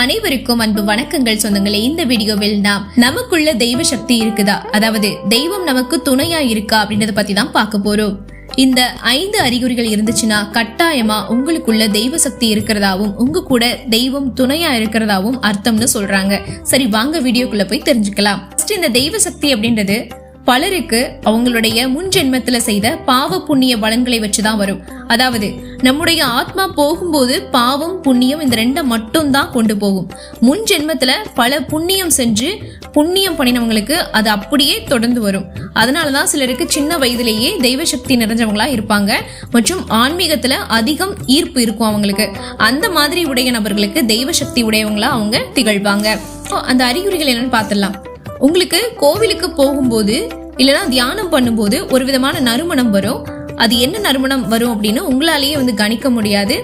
அனைவருக்கும் அன்பு வணக்கங்கள் சொந்தங்களே. இந்த வீடியோவில் நாம் நமக்குள்ள தெய்வ சக்தி இருக்குதா? அதாவது தெய்வம் நமக்கு துணையா இருக்கா அப்படின்றத பத்தி தான் பார்க்க போறோம். இந்த ஐந்து அறிகுறிகள் இருந்துச்சுன்னா கட்டாயமா உங்களுக்குள்ள தெய்வ சக்தி இருக்கிறதாவும் உங்க கூட தெய்வம் துணையா இருக்கிறதாவும் அர்த்தம்னு சொல்றாங்க. சரி வாங்க வீடியோக்குள்ள போய் தெரிஞ்சுக்கலாம். இந்த தெய்வ சக்தி அப்படின்றது பலருக்கு அவங்களுடைய முன் ஜென்மத்துல செய்த பாவ புண்ணிய பலன்களை வச்சுதான் வரும். அதாவது நம்முடைய ஆத்மா போகும்போது பாவம் புண்ணியம் இந்த ரெண்டை மட்டும் தான் கொண்டு போகும். முன் ஜென்மத்துல பல புண்ணியம் செஞ்சு புண்ணியம் பண்ணினவங்களுக்கு அது அப்படியே தொடர்ந்து வரும். அதனாலதான் சிலருக்கு சின்ன வயதிலேயே தெய்வ சக்தி நிறைஞ்சவங்களா இருப்பாங்க. மற்றும் ஆன்மீகத்துல அதிகம் ஈர்ப்பு இருக்கும் அவங்களுக்கு. அந்த மாதிரி உடைய நபர்களுக்கு தெய்வ சக்தி உடையவங்களா அவங்க திகழ்வாங்க. அந்த அறிகுறிகள் என்னன்னு பார்த்துடலாம். உங்களுக்கு கோவிலுக்கு போகும்போது இல்லைன்னா தியானம் பண்ணும்போது ஒரு விதமான நறுமணம் வரும். அது என்ன நறுமணம் வரும் அப்படின்னு உங்களாலேயே வந்து கணிக்க முடியாது.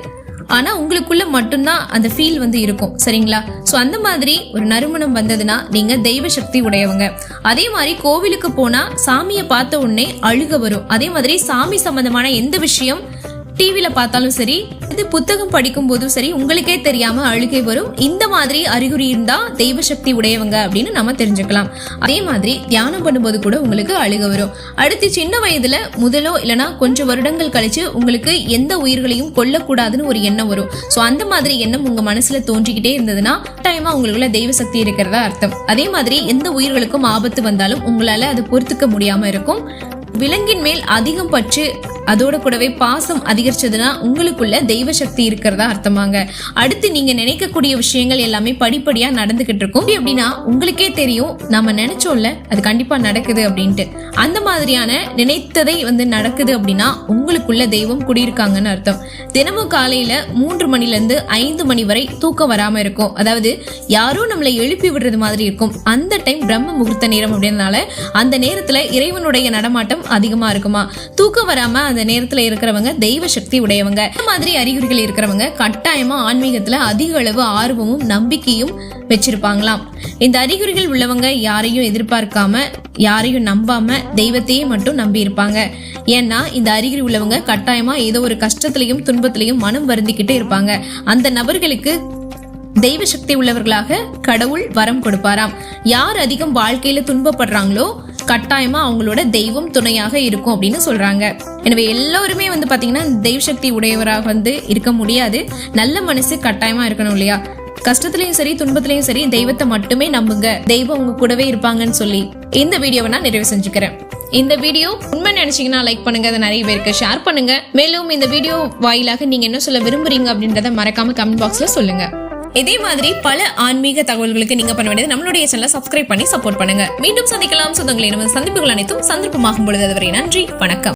ஆனால் உங்களுக்குள்ள மட்டும்தான் அந்த ஃபீல் வந்து இருக்கும். சரிங்களா? ஸோ அந்த மாதிரி ஒரு நறுமணம் வந்ததுன்னா நீங்கள் தெய்வ சக்தி உடையவங்க. அதே மாதிரி கோவிலுக்கு போனால் சாமியை பார்த்த உடனே அழுக வரும். அதே மாதிரி சாமி சம்பந்தமான எந்த விஷயம் டிவியில பார்த்தாலும் சரி இது புத்தகம் படிக்கும் போதும் சரி உங்களுக்கே தெரியாம அழுகை வரும். இந்த மாதிரி அறிகுறி இருந்தா தெய்வ சக்தி உடையவங்க அப்படின்னு நம்ம தெரிஞ்சுக்கலாம். அதே மாதிரி தியானம் பண்ணும்போது கூட உங்களுக்கு அழுக வரும். அடுத்து சின்ன வயதுல முதலோ இல்லனா கொஞ்சம் வருடங்கள் கழிச்சு உங்களுக்கு எந்த உயிர்களையும் கொல்லக்கூடாதுன்னு ஒரு எண்ணம் வரும். ஸோ அந்த மாதிரி எண்ணம் உங்க மனசுல தோன்றிக்கிட்டே இருந்ததுன்னா டைமா உங்களுக்குள்ள தெய்வ சக்தி இருக்கிறதா அர்த்தம். அதே மாதிரி எந்த உயிர்களுக்கும் ஆபத்து வந்தாலும் உங்களால அதை பொறுத்துக்க முடியாம இருக்கும். விலங்கின் மேல் அதிகம் பற்று அதோட கூடவே பாசம் அதிகரிச்சதுன்னா உங்களுக்குள்ள தெய்வ சக்தி இருக்கிறதா அர்த்தமாங்க. அடுத்து நீங்க நினைக்கக்கூடிய விஷயங்கள் எல்லாமே படிப்படியா நடந்துகிட்டு இருக்கும். எப்படி அப்படின்னா உங்களுக்கே தெரியும் நம்ம நினைச்சோம்ல அது கண்டிப்பா நடக்குது அப்படின்ட்டு. அந்த மாதிரியான நினைத்ததை வந்து நடக்குது அப்படின்னா உங்களுக்குள்ள தெய்வம் குடியிருக்காங்கன்னு அர்த்தம். தினமும் காலையில மூன்று மணில இருந்து ஐந்து மணி வரை தூக்கம் வராம இருக்கும். அதாவது யாரோ நம்மளை எழுப்பி விடுறது மாதிரி இருக்கும். அந்த டைம் பிரம்ம முகூர்த்த நேரம் அப்படின்றனால அந்த நேரத்துல இறைவனுடைய நடமாட்டம் அதிகமா இருக்குமா? தூக்கம் வராம அந்த நேரத்துல இருக்கிறவங்க தெய்வ சக்தி உடையவங்க இந்த மாதிரி அறிகுறிகள் இருக்கிறவங்க கட்டாயமா ஆன்மீகத்துல அதிக அளவு ஆர்வமும் நம்பிக்கையும் வச்சிருப்பாங்களாம். இந்த அறிகுறிகள் உள்ளவங்க யாரையும் எதிர்பார்க்காம யாரையும் நம்பாம தெய்வத்தையே மட்டும் நம்பி இருப்பாங்க. ஏன்னா இந்த அறிகுறி உள்ளவங்க கட்டாயமா ஏதோ ஒரு கஷ்டத்திலையும் துன்பத்திலையும் மனம் வருந்திக்கிட்டு இருப்பாங்க. அந்த நபர்களுக்கு தெய்வ சக்தி உள்ளவர்களாக கடவுள் வரம் கொடுப்பாராம். யார் அதிகம் வாழ்க்கையில துன்பப்படுறாங்களோ கட்டாயமா அவங்களோட தெய்வம் துணையாக இருக்கும் அப்படின்னு சொல்றாங்க. எனவே எல்லோருமே வந்து பாத்தீங்கன்னா தெய்வ சக்தி உடையவராக வந்து இருக்க முடியாது. நல்ல மனசு கட்டாயமா இருக்கணும் இல்லையா? கஷ்டத்திலையும் சரி துன்பத்திலையும் சரி தெய்வத்தை மட்டுமே நம்புங்க. தெய்வம் உங்க கூடவே இருப்பாங்கன்னு சொல்லி இந்த வீடியோவை நான் நிறைவு செஞ்சுக்கிறேன். இந்த வீடியோ உண்மை நினைச்சீங்கன்னா லைக் பண்ணுங்க. அதை நிறைய பேருக்கு ஷேர் பண்ணுங்க. மேலும் இந்த வீடியோ வாயிலாக நீங்க என்ன சொல்ல விரும்புறீங்க அப்படின்றத மறக்காம கமெண்ட் பாக்ஸ்ல சொல்லுங்க. இதே மாதிரி பல ஆன்மீக தகவல்களுக்கு நீங்க பண்ண வேண்டியது நம்மளுடைய சேனலை சப்ஸ்கிரைப் பண்ணி சப்போர்ட் பண்ணுங்க. மீண்டும் சந்திக்கலாம். சொந்தங்களை நம்ம சந்திப்புகள் அனைத்தும் சந்தர்ப்பமாகும் பொழுது அதுவரை நன்றி. வணக்கம்.